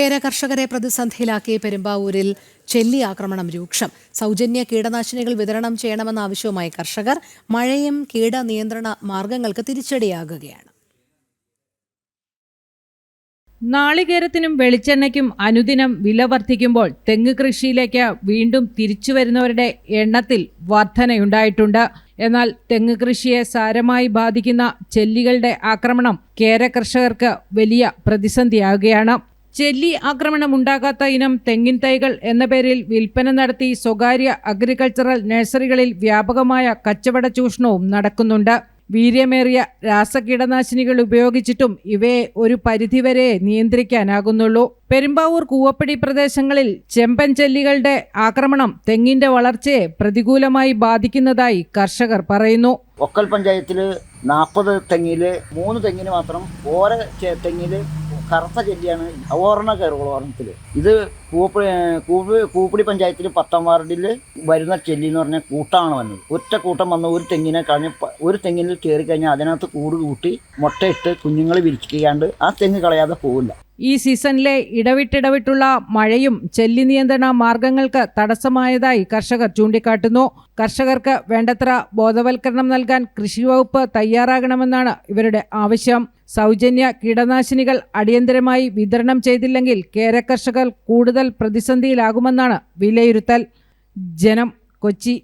കേര കർഷകരെ പ്രതിസന്ധിയിലാക്കി പെരുമ്പാവൂരിൽ ചെല്ലി ആക്രമണം രൂക്ഷം. സൗജന്യ കീടനാശിനികൾ വിതരണം ചെയ്യണമെന്ന ആവശ്യവുമായി കർഷകർ മഴയും കീട നിയന്ത്രണ മാർഗങ്ങൾക്ക് തിരിച്ചടിയാകുകയാണ്. നാളികേരത്തിനും വെളിച്ചെണ്ണയ്ക്കും അനുദിനം വില വർദ്ധിക്കുമ്പോൾ തെങ്ങ് കൃഷിയിലേക്ക് വീണ്ടും തിരിച്ചു വരുന്നവരുടെ എണ്ണത്തിൽ വർധനയുണ്ടായിട്ടുണ്ട്. എന്നാൽ തെങ്ങ് കൃഷിയെ സാരമായി ബാധിക്കുന്ന ചെല്ലികളുടെ ആക്രമണം കേര കർഷകർക്ക് വലിയ പ്രതിസന്ധിയാകുകയാണ് ചെല്ലി ആക്രമണം ഉണ്ടാകാത്ത ഇനം തെങ്ങിൻ തൈകൾ എന്ന പേരിൽ വിൽപ്പന നടത്തി സ്വകാര്യ അഗ്രികൾച്ചറൽ നഴ്സറികളിൽ വ്യാപകമായ കച്ചവട ചൂഷണവും നടക്കുന്നുണ്ട്. വീര്യമേറിയ രാസകീടനാശിനികൾ ഉപയോഗിച്ചിട്ടും ഇവയെ ഒരു പരിധിവരെ നിയന്ത്രിക്കാനാകുന്നുള്ളൂ. പെരുമ്പാവൂർ കൂവപ്പടി പ്രദേശങ്ങളിൽ ചെമ്പൻ ചെല്ലികളുടെ ആക്രമണം തെങ്ങിന്റെ വളർച്ചയെ പ്രതികൂലമായി ബാധിക്കുന്നതായി കർഷകർ പറയുന്നു. ഒക്കൽ പഞ്ചായത്തിൽ നാൽപ്പത് തെങ്ങിൽ മൂന്ന് തെങ്ങിന് മാത്രം ഓരോ തെങ്ങിൽ കറുത്ത ചെല്ലിയാണ് കയറുകൾ ഓർണത്തിൽ ഇത് കൂപ്പി കൂപ്പി കൂപ്പിടി പഞ്ചായത്തിൽ പത്താം വാർഡിൽ വരുന്ന ചെല്ലി എന്ന് പറഞ്ഞാൽ കൂട്ടമാണ് വന്നത്. ഒറ്റ കൂട്ടം വന്ന ഒരു തെങ്ങിനെ കളഞ്ഞ് ഒരു തെങ്ങിൽ കയറി കഴിഞ്ഞാൽ അതിനകത്ത് കൂട് കൂട്ടി മുട്ടയിട്ട് കുഞ്ഞുങ്ങൾ വിരിച്ചിക്കാണ്ട് ആ തെങ്ങ് കളയാതെ പോവില്ല. ഈ സീസണിലെ ഇടവിട്ടിടവിട്ടുള്ള മഴയും ചെല്ലി നിയന്ത്രണ മാർഗങ്ങൾക്ക് തടസ്സമായതായി കർഷകർ ചൂണ്ടിക്കാട്ടുന്നു. കർഷകർക്ക് വേണ്ടത്ര ബോധവൽക്കരണം നൽകാൻ കൃഷിവകുപ്പ് തയ്യാറാകണമെന്നാണ് ഇവരുടെ ആവശ്യം. സൗജന്യ കീടനാശിനികൾ അടിയന്തരമായി വിതരണം ചെയ്തില്ലെങ്കിൽ കേര കർഷകർ കൂടുതൽ പ്രതിസന്ധിയിലാകുമെന്നാണ് വിലയിരുത്തൽ. ജനം കൊച്ചി